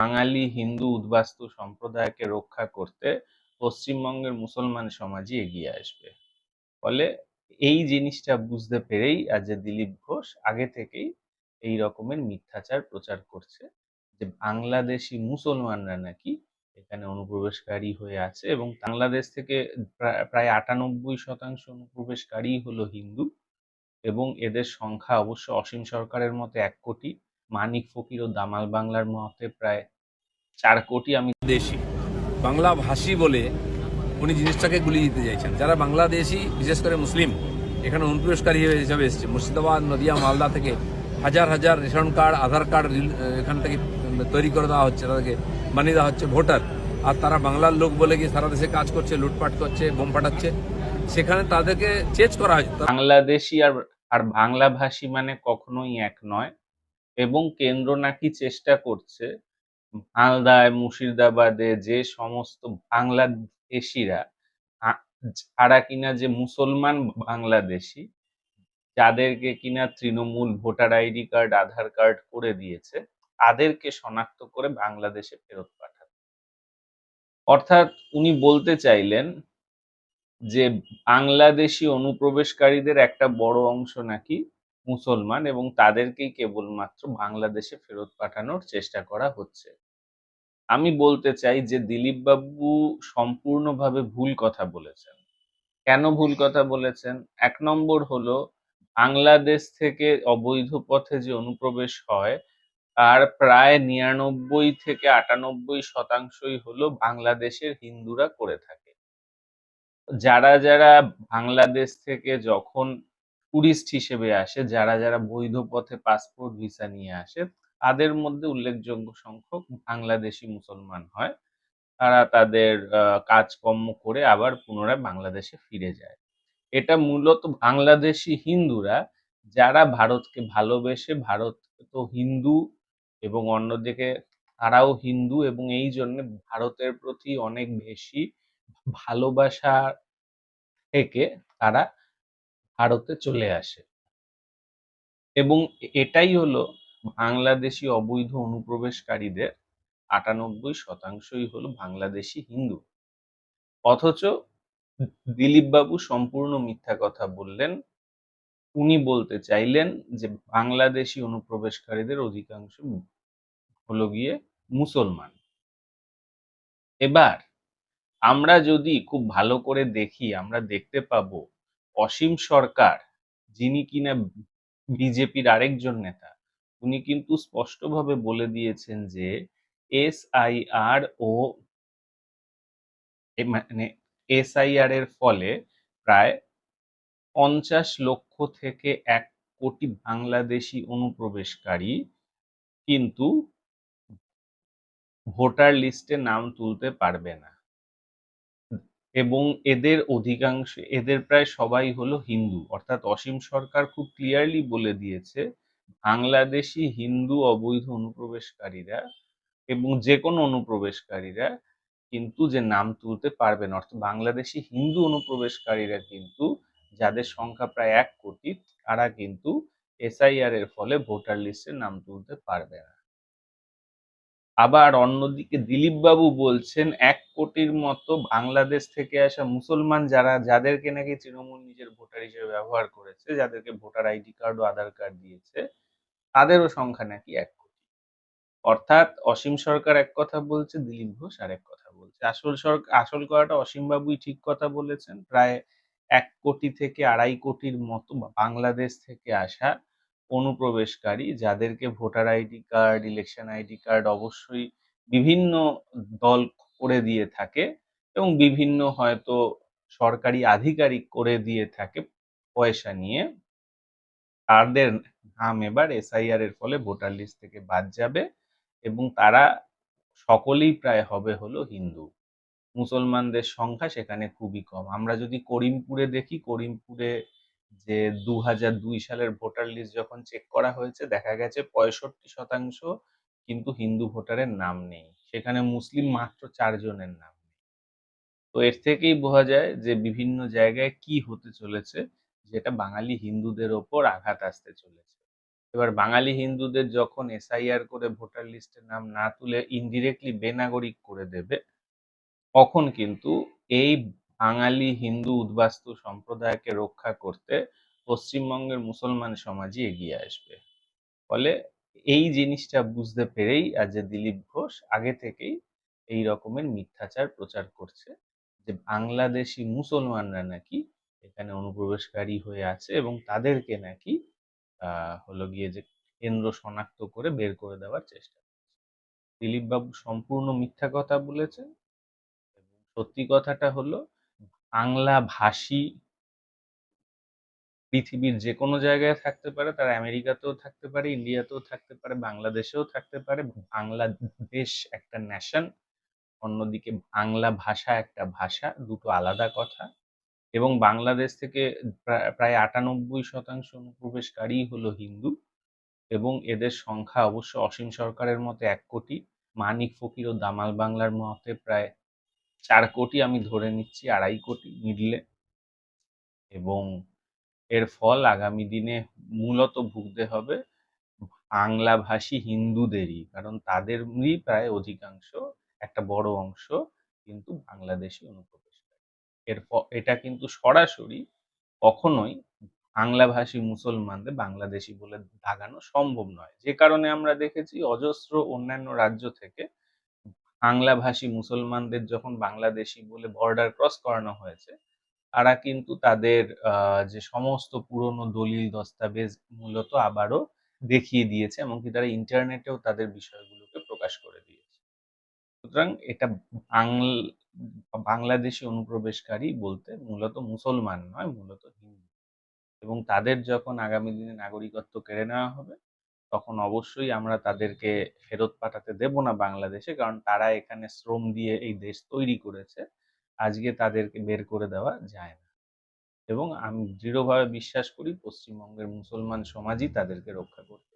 বাঙালি হিন্দু উদ্বাস্তু সম্প্রদায়কে রক্ষা করতে পশ্চিমবঙ্গের মুসলমান সমাজই এগিয়ে আসবে। ফলে এই জিনিসটা বুঝতে পেরেই আজ দিলীপ ঘোষ আগে থেকেই এই রকমের মিথ্যাচার প্রচার করছে যে বাংলাদেশি মুসলমানরা নাকি এখানে অনুপ্রবেশকারী হয়ে আছে এবং বাংলাদেশ থেকে প্রা- প্রায় আটানব্বই শতাংশ অনুপ্রবেশকারী হলো হিন্দু এবং এদের সংখ্যা অবশ্য অসীম সরকারের মতে এক কোটি। মানিক ফকির ও দামাল বাংলার মতে প্রায় চার কোটি আমি দেশি। বাংলা ভাষী বলে উনি জিনিসটাকে গুলিয়ে দিতে চাইছেন। যারা বাংলাদেশি বিশেষ করে মুসলিম এখানে অনুপ্রবেশকারী হিসেবে এসেছে। মুর্শিদাবাদ নদিয়া মালদা থেকে হাজার হাজার রেশন কার্ড আধার কার্ড এখান থেকে তৈরি করে দেওয়া হচ্ছে তাদেরকে বানিয়ে দেওয়া হচ্ছে ভোটার। আর তারা বাংলার লোক বলে গিয়ে সারা দেশে কাজ করছে লুটপাট করছে বোম ফাটাচ্ছে। সেখানে তাদেরকে চেঞ্জ করা হয়। বাংলাদেশি আর আর বাংলা ভাষী মানে কখনোই এক নয়। এবং কেন্দ্র নাকি চেষ্টা করছে মালদায়, মুর্শিদাবাদে যে সমস্ত বাংলাদেশিরা যারা কিনা যে মুসলমান বাংলাদেশি, যাদেরকে কিনা Trinamool voter ID card, Aadhaar card করে দিয়েছে, তাদেরকে শনাক্ত করে বাংলাদেশে ফেরত পাঠাবে অর্থাৎ উনি বলতে চাইলেন যে বাংলাদেশি অনুপ্রবেশকারীদের একটা বড় অংশ নাকি মুসলমান এবং তাদেরকেই কেবলমাত্র বাংলাদেশে ফেরত পাঠানোর চেষ্টা করা হচ্ছে। আমি বলতে চাই যে দিলীপ বাবু সম্পূর্ণভাবে ভুল কথা বলেছেন। কেন ভুল কথা বলেছেন? এক নম্বর হলো, বাংলাদেশ থেকে অবৈধ পথে যে অনুপ্রবেশ হয়, তার প্রায় নিরানব্বই থেকে আটানব্বই শতাংশই হলো বাংলাদেশের হিন্দুরা করে থাকে। যারা যারা বাংলাদেশ থেকে যখন টুরিস্ট হিসেবে আসে, যারা যারা বৈধ পথে পাসপোর্ট ভিসা নিয়ে আসে, তাদের মধ্যে উল্লেখযোগ্য সংখ্যক বাংলাদেশি মুসলমান হয়। তারা তাদের কাজকর্ম করে আবার পুনরায় বাংলাদেশে ফিরে যায়। এটা মূলত বাংলাদেশি হিন্দুরা, যারা ভারতকে ভালোবেসে ভারত তো হিন্দু এবং অন্যদিকে তারাও হিন্দু এবং এই জন্য ভারতের প্রতি অনেক বেশি ভালোবাসা থেকে তারা ভারতে চলে আসে। এবং এটাই হলো বাংলাদেশি অবৈধ অনুপ্রবেশকারীদের আটানব্বই শতাংশই হলো বাংলাদেশি হিন্দু। অথচ দিলীপ বাবু সম্পূর্ণ মিথ্যা কথা বললেন। উনি বলতে চাইলেন যে, বাংলাদেশি অনুপ্রবেশকারীদের অধিকাংশ হলো গিয়ে মুসলমান। এবার আমরা যদি খুব ভালো করে দেখি, আমরা দেখতে পাবো অসীম সরকার, যিনি কিনা বিজেপির আরেকজন নেতা, উনি কিন্তু স্পষ্টভাবে বলে দিয়েছেন যে এসআইআর ও মানে এসআইআর এর ফলে প্রায় পঞ্চাশ লক্ষ থেকে এক কোটি বাংলাদেশি অনুপ্রবেশকারী কিন্তু ভোটার লিস্টে নাম তুলতে পারবে না। এবং এদের অধিকাংশ, এদের প্রায় সবাই হলো হিন্দু। অর্থাৎ অসীম সরকার খুব ক্লিয়ারলি বলে দিয়েছে, বাংলাদেশি হিন্দু অবৈধ অনুপ্রবেশকারীরা এবং যে কোনো অনুপ্রবেশকারীরা কিন্তু যে নাম তুলতে পারবে না। অর্থাৎ বাংলাদেশি হিন্দু অনুপ্রবেশকারীরা কিন্তু, যাদের সংখ্যা প্রায় এক কোটি, তারা কিন্তু এসআইআর এর ফলে ভোটার লিস্টে নাম তুলতে পারবে না। আবার অন্যদিকে দিলীপ বাবু বলছেন, এক কোটির মতো বাংলাদেশ থেকে আসা মুসলমান যারা, যাদেরকে নাকি তৃণমূল নিজের ভোটার হিসেবে ব্যবহার করেছে, যাদেরকে ভোটার আইডি কার্ড ও আধার কার্ড দিয়েছে, তাদেরও সংখ্যা নাকি এক কোটি। অর্থাৎ অসীম সরকার এক কথা বলছে, দিলীপ ঘোষ আর এক কথা বলছে। আসল সরকার আসল কথাটা অসীম বাবুই ঠিক কথা বলেছেন। প্রায় এক কোটি থেকে আড়াই কোটির মতো বাংলাদেশ থেকে আসা অনুপ্রবেশকারী যাদেরকে voter ID card, election ID card অবশ্যই বিভিন্ন দল করে দিয়ে থাকে এবং বিভিন্ন হয়তো সরকারি আধিকারিক করে দিয়ে থাকে পয়সা নিয়ে। তাদের নাম এবার এসআইআর এর ফলে ভোটার লিস্ট থেকে বাদ যাবে এবং তারা সকলেই প্রায় হবে হলো হিন্দু। মুসলমানদের সংখ্যা সেখানে খুবই কম। আমরা যদি করিমপুরে দেখি, করিমপুরে যে দু দুই সালের ভোটার লিস্ট যখন চেক করা হয়েছে, দেখা গেছে পঁয়ষট্টি শতাংশ কিন্তু হিন্দু ভোটারের নাম নেই। সেখানে মুসলিম মাত্র চারজনের নাম তো এর থেকেই বোঝা যায় যে বিভিন্ন জায়গায় কি হতে চলেছে, যেটা বাঙালি হিন্দুদের ওপর আঘাত আসতে চলেছে। এবার বাঙালি হিন্দুদের যখন এসআইআর করে ভোটার লিস্টে নাম না তুলে ইনডিরেক্টলি বেনাগরিক করে দেবে, তখন কিন্তু এই বাঙালি হিন্দু উদ্বাস্তু সম্প্রদায়কে রক্ষা করতে পশ্চিমবঙ্গের মুসলমান সমাজই এগিয়ে আসবে। ফলে এই জিনিসটা বুঝতে পেরেই আজ দিলীপ ঘোষ আগে থেকেই এই রকমের মিথ্যাচার প্রচার করছে যে বাংলাদেশি মুসলমানরা নাকি এখানে অনুপ্রবেশকারী হয়ে আছে এবং তাদেরকে নাকি হলো গিয়ে যে কেন্দ্র শনাক্ত করে বের করে দেওয়ার চেষ্টা করছে। দিলীপ বাবু সম্পূর্ণ মিথ্যা কথা বলেছেন সত্যি কথাটা হলো বাংলা ভাষী পৃথিবীর যে কোনো জায়গায় থাকতে পারে, তারা আমেরিকাতেও থাকতে পারে, ইন্ডিয়াতেও থাকতে পারে, বাংলাদেশেও থাকতে পারে, বাংলাদেশ একটা ন্যাশন অন্যদিকে বাংলা ভাষা একটা ভাষা, দুটো আলাদা কথা এবং বাংলাদেশ থেকে প্রা- প্রায় আটানব্বই শতাংশ অনুপ্রবেশকারী হলো হিন্দু এবং এদের সংখ্যা অবশ্য অসীম সরকারের মতে এক কোটি। মানিক ফকির ও দামাল বাংলার মতে প্রায় চার কোটি আমি ধরে নিচ্ছি, আড়াই কোটি মিডলে এবং এর ফল আগামী দিনে মূলত ভুগতে হবে বাংলাভাষী হিন্দুদেরই, কারণ তাদেরই প্রায় অধিকাংশ একটা বড় অংশ কিন্তু বাংলাদেশি অনুপ্রবেশকারী। এর এটা কিন্তু সরাসরি কখনোই বাংলাভাষী মুসলমানদের বাংলাদেশি বলে দাগানো সম্ভব নয়। যে কারণে আমরা দেখেছি অজস্র অন্যান্য রাজ্য থেকে বাংলাভাষী মুসলমানদের যখন বাংলাদেশি বলে বর্ডার ক্রস করানো হয়েছে, তারা কিন্তু তাদের যে সমস্ত পুরনো দলিল, দস্তাবেজ মূলত আবারও দেখিয়ে দিয়েছে এমনকি তারা ইন্টারনেটেও তাদের বিষয়গুলোকে প্রকাশ করে দিয়েছে। সুতরাং এটা বাংল, বাংলাদেশি অনুপ্রবেশকারী বলতে মূলত মুসলমান নয়, মূলত হিন্দু। এবং তাদের যখন আগামী দিনে নাগরিকত্ব কেড়ে নেওয়া হবে তখন অবশ্যই আমরা তাদেরকে ফেরত পাঠাতে দেব না বাংলাদেশে। কারণ তারা এখানে শ্রম দিয়ে এই দেশ তৈরি করেছে। আজকে তাদেরকে বের করে দেওয়া যায় না। এবং আমি দৃঢ়ভাবে বিশ্বাস করি পশ্চিমবঙ্গের মুসলমান সমাজই তাদেরকে রক্ষা করবে।